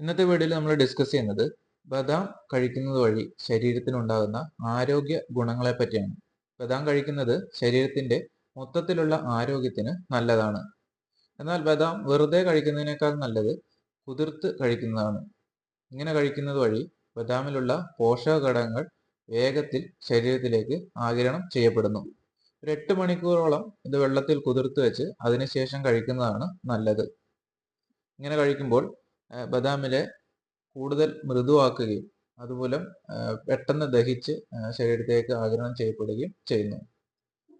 ഇന്നത്തെ വീഡിയോയിൽ നമ്മൾ ഡിസ്കസ് ചെയ്യുന്നത് ബദാം കഴിക്കുന്നത് വഴി ശരീരത്തിനുണ്ടാകുന്ന ആരോഗ്യ ഗുണങ്ങളെ പറ്റിയാണ്. ബദാം കഴിക്കുന്നത് ശരീരത്തിന്റെ മൊത്തത്തിലുള്ള ആരോഗ്യത്തിന് നല്ലതാണ്. എന്നാൽ ബദാം വെറുതെ കഴിക്കുന്നതിനേക്കാൾ നല്ലത് കുതിർത്ത് കഴിക്കുന്നതാണ്. ഇങ്ങനെ കഴിക്കുന്നത് വഴി ബദാമിലുള്ള പോഷക ഘടകങ്ങൾ വേഗത്തിൽ ശരീരത്തിലേക്ക് ആകിരണം ചെയ്യപ്പെടുന്നു. ഒരു എട്ട് മണിക്കൂറോളം ഇത് വെള്ളത്തിൽ കുതിർത്ത് വെച്ച് അതിനുശേഷം കഴിക്കുന്നതാണ് നല്ലത്. ഇങ്ങനെ കഴിക്കുമ്പോൾ ബദാമിലെ കൂടുതൽ മൃദുവാക്കുകയും അതുമൂലം ആ, പെട്ടെന്ന് ദഹിച്ച് ശരീരത്തേക്ക് ആഗിരണം ചെയ്യപ്പെടുകയും ചെയ്യുന്നു.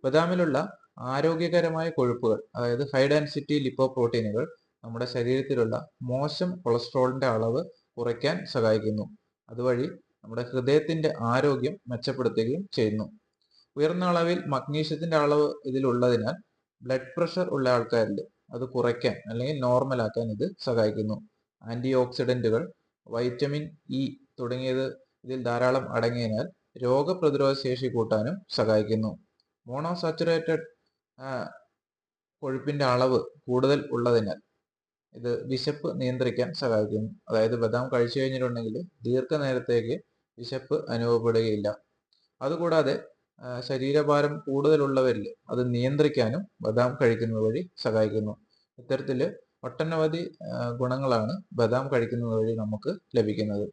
ബദാമിലുള്ള ആരോഗ്യകരമായ കൊഴുപ്പുകൾ അതായത് ഹൈ ഡെൻസിറ്റി ലിപ്പോപ്രോട്ടീനുകൾ നമ്മുടെ ശരീരത്തിലുള്ള മോശം കൊളസ്ട്രോളിന്റെ അളവ് കുറയ്ക്കാൻ സഹായിക്കുന്നു. അതുവഴി നമ്മുടെ ഹൃദയത്തിന്റെ ആരോഗ്യം മെച്ചപ്പെടുത്തുകയും ചെയ്യുന്നു. ഉയർന്ന അളവിൽ മഗ്നീഷ്യത്തിന്റെ അളവ് ഇതിലുള്ളതിനാൽ ബ്ലഡ് പ്രഷർ ഉള്ള ആൾക്കാരിൽ അത് കുറയ്ക്കാൻ അല്ലെങ്കിൽ നോർമൽ ആക്കാൻ ഇത് സഹായിക്കുന്നു. ആന്റി ഓക്സിഡന്റുകൾ വൈറ്റമിൻ ഇ തുടങ്ങിയത് ഇതിൽ ധാരാളം അടങ്ങിയതിനാൽ രോഗപ്രതിരോധ ശേഷി കൂട്ടാനും സഹായിക്കുന്നു. മോണോസാച്ചുറേറ്റഡ് കൊഴുപ്പിന്റെ അളവ് കൂടുതൽ ഉള്ളതിനാൽ ഇത് വിശപ്പ് നിയന്ത്രിക്കാൻ സഹായിക്കുന്നു. അതായത് ബദാം കഴിച്ചു കഴിഞ്ഞിട്ടുണ്ടെങ്കിൽ ദീർഘനേരത്തേക്ക് വിശപ്പ് അനുഭവപ്പെടുകയില്ല. അതുകൂടാതെ ശരീരഭാരം കൂടുതലുള്ളവരിൽ അത് നിയന്ത്രിക്കാനും ബദാം കഴിക്കുന്നത് വഴി സഹായിക്കുന്നു. ഇത്തരത്തിൽ ഒട്ടനവധി ഗുണങ്ങളാണ് ബദാം കഴിക്കുന്നത് വഴി നമുക്ക് ലഭിക്കുന്നത്.